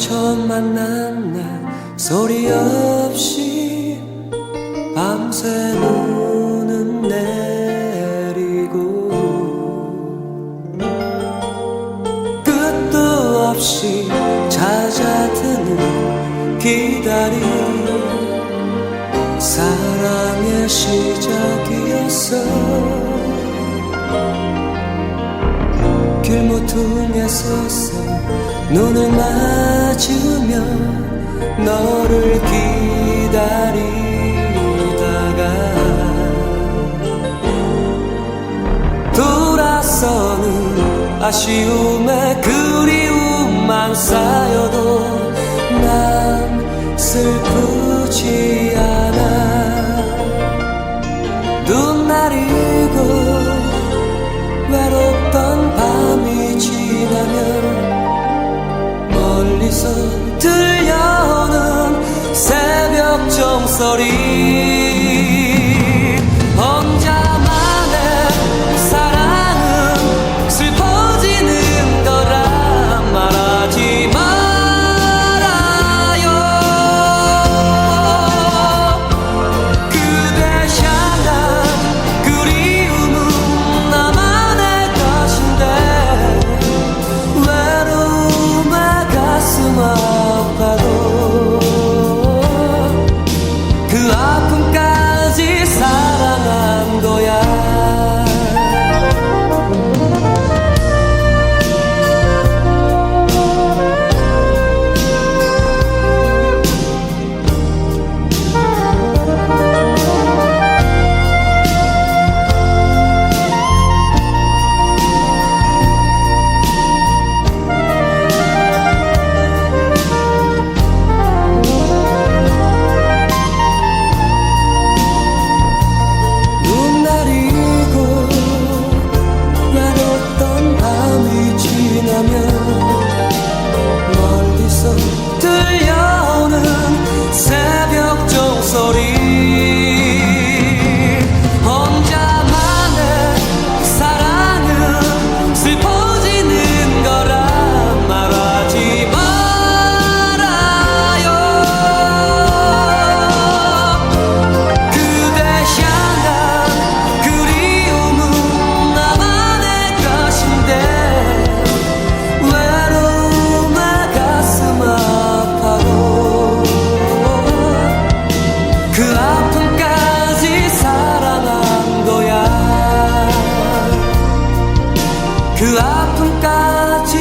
처음 만난 날 소리 없이 밤새 눈은 내리고 끝도 없이 잦아드는 기다림. 사랑의 시작이었어. 길모퉁에 섰어. 눈을 맞으며 너를 기다리다가 돌아서는 아쉬움에 그리움만 쌓여도 난 슬프 들려오는 새벽 종소리 그 아픔까지 사랑한 거야. 그 아픔까지